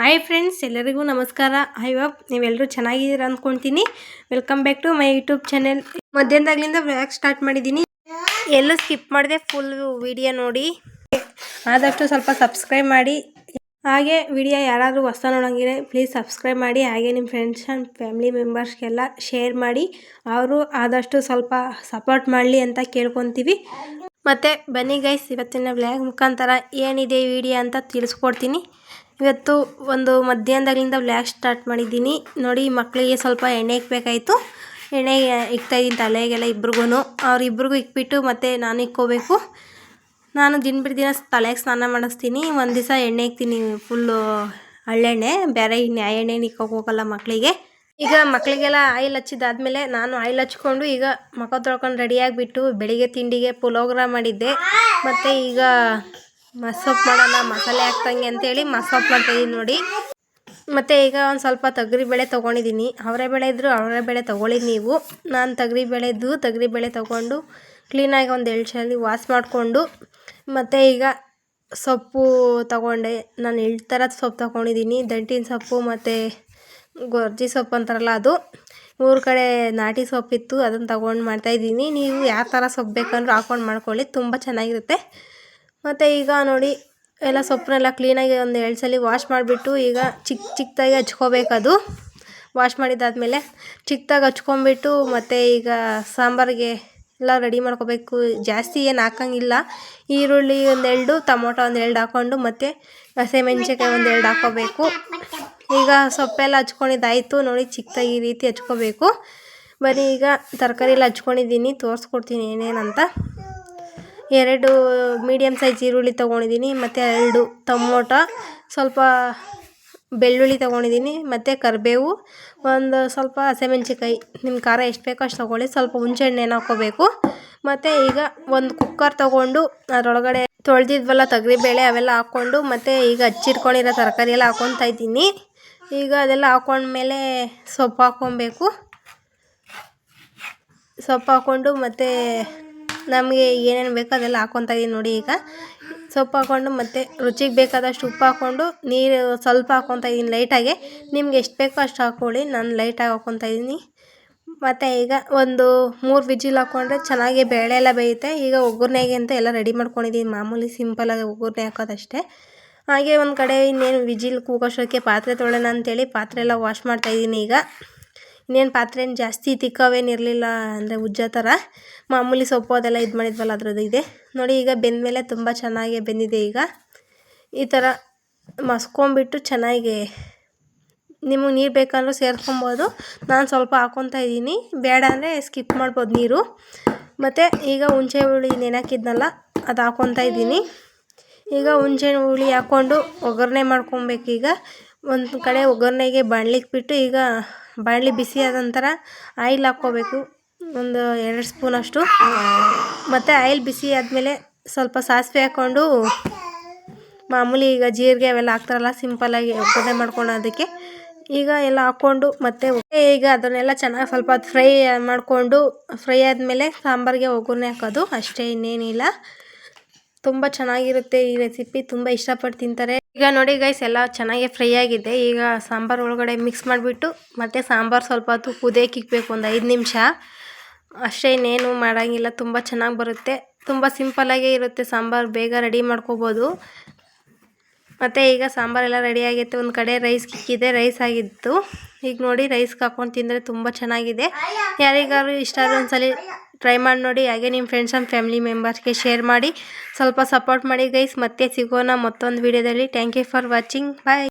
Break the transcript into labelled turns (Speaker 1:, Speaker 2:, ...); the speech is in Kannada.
Speaker 1: ಹಾಯ್ ಫ್ರೆಂಡ್ಸ್ ಎಲ್ಲರಿಗೂ ನಮಸ್ಕಾರ. ಐ ವಾಪ್ ನೀವೆಲ್ಲರೂ ಚೆನ್ನಾಗಿದ್ದೀರ ಅಂದ್ಕೊಳ್ತೀನಿ welcome back to my YouTube channel ಮಧ್ಯಾಹ್ನದಾಗ್ಲಿಂದ vlog start ಮಾಡಿದ್ದೀನಿ. ಎಲ್ಲೂ ಸ್ಕಿಪ್ ಮಾಡಿದೆ ಫುಲ್ ವಿಡಿಯೋ ನೋಡಿ. ಆದಷ್ಟು ಸ್ವಲ್ಪ ಸಬ್ಸ್ಕ್ರೈಬ್ ಮಾಡಿ. ಹಾಗೆ ವಿಡಿಯೋ ಯಾರಾದರೂ ಹೊಸ ನೋಡೋಂಗಿದ್ರೆ ಪ್ಲೀಸ್ ಸಬ್ಸ್ಕ್ರೈಬ್ ಮಾಡಿ. ಹಾಗೆ ನಿಮ್ಮ ಫ್ರೆಂಡ್ಸ್ ಆ್ಯಂಡ್ ಫ್ಯಾಮಿಲಿ ಮೆಂಬರ್ಸ್ಗೆಲ್ಲ ಶೇರ್ ಮಾಡಿ. ಅವರು ಆದಷ್ಟು ಸ್ವಲ್ಪ ಸಪೋರ್ಟ್ ಮಾಡಲಿ ಅಂತ ಕೇಳ್ಕೊತೀವಿ. ಮತ್ತು ಬನ್ನಿ ಗೈಸ್ ಇವತ್ತಿನ ವ್ಲಾಗ್ ಮುಖಾಂತರ ಏನಿದೆ ವಿಡಿಯೋ ಅಂತ ತಿಳಿಸ್ಕೊಡ್ತೀನಿ. ಇವತ್ತು ಒಂದು ಮಧ್ಯಾಹ್ನದಾಗಲಿಂದ ವ್ಲಾಗ್ ಸ್ಟಾರ್ಟ್ ಮಾಡಿದ್ದೀನಿ. ನೋಡಿ, ಮಕ್ಕಳಿಗೆ ಸ್ವಲ್ಪ ಎಣ್ಣೆ ಇಕ್ಬೇಕಾಯಿತು. ಎಣ್ಣೆ ಇಕ್ತಾಯಿದ್ದೀನಿ ತಲೆಗೆಲ್ಲ ಇಬ್ರಿಗೂ ಅವ್ರಿಬ್ರಿಗೂ ಇಕ್ಬಿಟ್ಟು ಮತ್ತು ನಾನು ಇಕ್ಕೋಬೇಕು. ನಾನು ದಿನ ಬಿಟ್ಟು ದಿನ ತಲೆಗೆ ಸ್ನಾನ ಮಾಡಿಸ್ತೀನಿ. ಒಂದು ದಿವಸ ಎಣ್ಣೆ ಇಕ್ತೀನಿ ಫುಲ್ಲು ಹಳ್ಳೆಣ್ಣೆ ಬೇರೆ ಇನ್ನು ಎಣ್ಣೆ ಇಕ್ಕೋಕೆ ಮಕ್ಕಳಿಗೆ. ಈಗ ಮಕ್ಕಳಿಗೆಲ್ಲ ಆಯಿಲ್ ಹಚ್ಚಿದಾದ್ಮೇಲೆ ನಾನು ಆಯಿಲ್ ಹಚ್ಕೊಂಡು ಈಗ ಮುಖ ತೊಳ್ಕೊಂಡು ರೆಡಿಯಾಗಿಬಿಟ್ಟು ಬೆಳಿಗ್ಗೆ ತಿಂಡಿಗೆ ಪುಲೋಗ್ರ ಮಾಡಿದ್ದೆ. ಮತ್ತು ಈಗ ಮಸೊಪ್ಪು ಮಾಡೋಣ, ಮಸಾಲೆ ಹಾಕ್ತಂಗೆ ಅಂತೇಳಿ ಮಸೊಪ್ಪು ಮಾಡ್ತಾಯಿದ್ದೀನಿ ನೋಡಿ. ಮತ್ತು ಈಗ ಒಂದು ಸ್ವಲ್ಪ ತೊಗರಿಬೇಳೆ ತೊಗೊಂಡಿದ್ದೀನಿ ಅವರೆಬೇಳೆ ಇದ್ದರೂ ಅವರೆಬೇಳೆ ತೊಗೊಳ್ಳಿ ನೀವು. ನಾನು ತೊಗರಿಬೇಳೆ ಇದ್ದು ತೊಗರಿಬೇಳೆ ತೊಗೊಂಡು ಕ್ಲೀನಾಗಿ ಒಂದು ಎರಡು ಸಲ ವಾಶ್ ಮಾಡಿಕೊಂಡು, ಮತ್ತು ಈಗ ಸೊಪ್ಪು ತೊಗೊಂಡೆ. ನಾನು ಎಳ್ಳು ಥರದ ಸೊಪ್ಪು ತೊಗೊಂಡಿದ್ದೀನಿ ದಂಟಿನ ಸೊಪ್ಪು ಮತ್ತು ಗೊರ್ಜಿ ಸೊಪ್ಪು ಅಂತಾರಲ್ಲ ಅದು. ಊರ ಕಡೆ ನಾಟಿ ಸೊಪ್ಪಿತ್ತು ಅದನ್ನು ತೊಗೊಂಡು ಮಾಡ್ತಾಯಿದ್ದೀನಿ ನೀವು ಯಾವ ಥರ ಸೊಪ್ಪು ಬೇಕಂದ್ರೂ ಹಾಕ್ಕೊಂಡು ಮಾಡ್ಕೊಳ್ಳಿ. ತುಂಬ ಚೆನ್ನಾಗಿರುತ್ತೆ. ಮತ್ತು ಈಗ ನೋಡಿ, ಎಲ್ಲ ಸೊಪ್ಪನ್ನೆಲ್ಲ ಕ್ಲೀನಾಗಿ ಒಂದು ಎರಡು ಸಲ ವಾಶ್ ಮಾಡಿಬಿಟ್ಟು ಈಗ ಚಿಕ್ಕ ಚಿಕ್ಕದಾಗಿ ಹಚ್ಕೋಬೇಕದು. ವಾಶ್ ಮಾಡಿದ್ದಾದಮೇಲೆ ಚಿಕ್ಕದಾಗಿ ಹಚ್ಕೊಂಬಿಟ್ಟು ಮತ್ತು ಈಗ ಸಾಂಬಾರಿಗೆ ಎಲ್ಲ ರೆಡಿ ಮಾಡ್ಕೋಬೇಕು. ಜಾಸ್ತಿ ಏನು ಹಾಕಂಗಿಲ್ಲ. ಈರುಳ್ಳಿ ಒಂದೆರಡು ಟೊಮೊಟೊ ಒಂದೆರಡು ಹಾಕ್ಕೊಂಡು ಮತ್ತು ಹಸಿಮೆಣ್ಸಿನ್ಕಾಯಿ ಒಂದೆರಡು ಹಾಕ್ಕೋಬೇಕು ಈಗ ಸೊಪ್ಪೆಲ್ಲ ಹಚ್ಕೊಂಡಿದ್ದಾಯಿತು. ನೋಡಿ ಚಿಕ್ಕದಾಗಿ ಈ ರೀತಿ ಹಚ್ಕೋಬೇಕು. ಬರೀ ಈಗ ತರಕಾರಿ ಎಲ್ಲ ಹಚ್ಕೊಂಡಿದ್ದೀನಿ. ತೋರಿಸ್ಕೊಡ್ತೀನಿ ಏನೇನಂತ. ಎರಡು ಮೀಡಿಯಮ್ ಸೈಜ್ ಈರುಳ್ಳಿ ತೊಗೊಂಡಿದ್ದೀನಿ, ಮತ್ತು ಎರಡು ಟೊಮೊಟೊ, ಸ್ವಲ್ಪ ಬೆಳ್ಳುಳ್ಳಿ ತೊಗೊಂಡಿದ್ದೀನಿ, ಮತ್ತು ಕರಿಬೇವು, ಒಂದು ಸ್ವಲ್ಪ ಹಸಿಮೆಣ್ಸಿನ್ಕಾಯಿ. ನಿಮ್ಮ ಖಾರ ಎಷ್ಟು ಬೇಕೋ ಅಷ್ಟು ತೊಗೊಳ್ಳಿ, ಸ್ವಲ್ಪ ಹುಣಸೆಹಣ್ಣು ಹಾಕ್ಕೋಬೇಕು ಮತ್ತು ಈಗ ಒಂದು ಕುಕ್ಕರ್ ತೊಗೊಂಡು ಅದರೊಳಗಡೆ ತೊಳೆದಿದ್ವಲ್ಲ ತೊಗರಿಬೇಳೆ, ಅವೆಲ್ಲ ಹಾಕ್ಕೊಂಡು, ಮತ್ತು ಈಗ ಹಚ್ಚಿಟ್ಕೊಂಡಿರೋ ತರಕಾರಿ ಎಲ್ಲ ಹಾಕ್ಕೊತಾ ಇದ್ದೀನಿ. ಈಗ ಅದೆಲ್ಲ ಹಾಕ್ಕೊಂಡ್ಮೇಲೆ ಸೊಪ್ಪು ಹಾಕ್ಕೊಬೇಕು. ಸೊಪ್ಪು ಹಾಕ್ಕೊಂಡು ಮತ್ತು ನಮಗೆ ಏನೇನು ಬೇಕೋ ಅದೆಲ್ಲ ಹಾಕ್ಕೊತಾ ಇದ್ದೀನಿ ನೋಡಿ ಈಗ. ಸೊಪ್ಪು ಹಾಕ್ಕೊಂಡು ಮತ್ತು ರುಚಿಗೆ ಬೇಕಾದಷ್ಟು ಉಪ್ಪು ಹಾಕ್ಕೊಂಡು ನೀರು ಸ್ವಲ್ಪ ಹಾಕ್ಕೊತಾ ಇದ್ದೀನಿ ಲೈಟಾಗೆ ನಿಮ್ಗೆ ಎಷ್ಟು ಬೇಕೋ ಅಷ್ಟು ಹಾಕ್ಕೊಳ್ಳಿ ನಾನು ಲೈಟಾಗಿ ಹಾಕ್ಕೊತಾ ಇದ್ದೀನಿ ಮತ್ತು ಈಗ ಒಂದು ಮೂರು ವಿಜಿಲ್ ಹಾಕ್ಕೊಂಡ್ರೆ ಚೆನ್ನಾಗಿ ಬೇಳೆ ಎಲ್ಲ ಬೇಯುತ್ತೆ. ಈಗ ಒಗ್ಗರಣೆಗೆ ಅಂತ ಎಲ್ಲ ರೆಡಿ ಮಾಡ್ಕೊಂಡಿದ್ದೀನಿ ಮಾಮೂಲಿ ಸಿಂಪಲಾಗಿ ಒಗ್ಗರಣೆ ಹಾಕೋದಷ್ಟೇ. ಹಾಗೆ ಒಂದು ಕಡೆ ಇನ್ನೇನು ವಿಜಿಲ್ ಕೂಗೋಷ್ಟಕ್ಕೆ ಪಾತ್ರೆ ತೊಳೆಯೋಣ ಅಂತೇಳಿ ಪಾತ್ರೆ ಎಲ್ಲ ವಾಶ್ ಮಾಡ್ತಾಯಿದ್ದೀನಿ ಈಗ. ಇನ್ನೇನು ಪಾತ್ರೆ ಏನು ಜಾಸ್ತಿ ತಿಕ್ಕವೇನಿರಲಿಲ್ಲ ಅಂದರೆ ಉಜ್ಜ ಥರ ಮಾಮೂಲಿ ಸೊಪ್ಪು ಅದೆಲ್ಲ ಇದು ಮಾಡಿದ್ವಲ್ಲ ಅದರದ್ದು ಇದೆ. ನೋಡಿ ಈಗ ಬೆಂದಮೇಲೆ ತುಂಬ ಚೆನ್ನಾಗಿ ಬೆಂದಿದೆ ಈಗ. ಈ ಥರ ಮಸ್ಕೊಂಬಿಟ್ಟು ಚೆನ್ನಾಗಿ ನಿಮಗೆ ನೀರು ಬೇಕಂದ್ರೂ ಸೇರ್ಕೊಬೋದು. ನಾನು ಸ್ವಲ್ಪ ಹಾಕ್ಕೊತಾ ಇದ್ದೀನಿ. ಬೇಡ ಅಂದರೆ ಸ್ಕಿಪ್ ಮಾಡ್ಬೋದು ನೀರು. ಮತ್ತು ಈಗ ಹುಣಸೆ ಹುಳಿ ನೆನಕಿದ್ನಲ್ಲ ಅದು ಹಾಕ್ಕೊತಾ ಇದ್ದೀನಿ. ಈಗ ಹುಣಸೆ ಹುಳಿ ಹಾಕ್ಕೊಂಡು ಒಗ್ಗರಣೆ ಮಾಡ್ಕೊಬೇಕೀಗ. ಒಂದು ಕಡೆ ಒಗ್ಗರಣೆಗೆ ಬಾಣ್ಲಿಗೆ ಬಿಟ್ಟು ಈಗ ಬಾಣಲಿ ಬಿಸಿ ಆದ ನಂತರ ಆಯಿಲ್ ಹಾಕ್ಕೋಬೇಕು. ಒಂದು ಎರಡು ಸ್ಪೂನಷ್ಟು ಮತ್ತು ಆಯಿಲ್ ಬಿಸಿ ಆದಮೇಲೆ ಸ್ವಲ್ಪ ಸಾಸಿವೆ ಹಾಕ್ಕೊಂಡು ಮಾಮೂಲಿ ಈಗ ಜೀರಿಗೆ ಅವೆಲ್ಲ ಹಾಕ್ತಾರಲ್ಲ ಸಿಂಪಲ್ಲಾಗಿ ಒಗ್ಗರಣೆ ಮಾಡ್ಕೊಳ್ಳೋದಕ್ಕೆ ಈಗ ಎಲ್ಲ ಹಾಕ್ಕೊಂಡು ಮತ್ತೆ ಈಗ ಅದನ್ನೆಲ್ಲ ಚೆನ್ನಾಗಿ ಸ್ವಲ್ಪ ಫ್ರೈ ಮಾಡಿಕೊಂಡು, ಫ್ರೈ ಆದಮೇಲೆ ಸಾಂಬಾರಿಗೆ ಒಗ್ಗರಣೆ ಹಾಕೋದು ಅಷ್ಟೇ ಇನ್ನೇನಿಲ್ಲ. ತುಂಬ ಚೆನ್ನಾಗಿರುತ್ತೆ ಈ ರೆಸಿಪಿ ತುಂಬ ಇಷ್ಟಪಟ್ಟು ತಿಂತಾರೆ. ಈಗ ನೋಡಿ ಗೈಸ್ ಎಲ್ಲ ಚೆನ್ನಾಗಿ ಫ್ರೈ ಆಗಿದೆ. ಈಗ ಸಾಂಬಾರು ಒಳಗಡೆ ಮಿಕ್ಸ್ ಮಾಡಿಬಿಟ್ಟು, ಮತ್ತು ಸಾಂಬಾರು ಸ್ವಲ್ಪ ಹೊತ್ತು ಕುದಿಯೋಕೆ ಇಕ್ಬೇಕು, ಒಂದು ಐದು ನಿಮಿಷ. ಅಷ್ಟೇ ಇನ್ನೇನು ಮಾಡೋಂಗಿಲ್ಲ, ತುಂಬ ಚೆನ್ನಾಗಿ ಬರುತ್ತೆ. ತುಂಬ ಸಿಂಪಲ್ಲಾಗೇ ಇರುತ್ತೆ ಸಾಂಬಾರು, ಬೇಗ ರೆಡಿ ಮಾಡ್ಕೋಬೋದು. ಮತ್ತು ಈಗ ಸಾಂಬಾರೆಲ್ಲ ರೆಡಿ ಆಗೈತೆ, ಒಂದು ಕಡೆ ರೈಸ್ ಕಿಕ್ಕಿದೆ ರೈಸ್ ಆಗಿತ್ತು. ಈಗ ನೋಡಿ ರೈಸ್ಗೆ ಹಾಕ್ಕೊಂಡು ತಿಂದರೆ ತುಂಬ ಚೆನ್ನಾಗಿದೆ. ಯಾರಿಗಾರು ಇಷ್ಟ ಆದರೆ ಒಂದ್ಸಲ ಟ್ರೈ ಮಾಡಿ ನೋಡಿ, ಹಾಗೆ ನಿಮ್ಮ ಫ್ರೆಂಡ್ಸ್ ಆ್ಯಂಡ್ ಫ್ಯಾಮಿಲಿ ಮೆಂಬರ್ಸ್ಗೆ ಶೇರ್ ಮಾಡಿ. ಸ್ವಲ್ಪ ಸಪೋರ್ಟ್ ಮಾಡಿ ಗೈಸ್ ಮತ್ತೆ ಸಿಗೋಣ ಮತ್ತೊಂದು ವೀಡಿಯೋದಲ್ಲಿ thank you for watching bye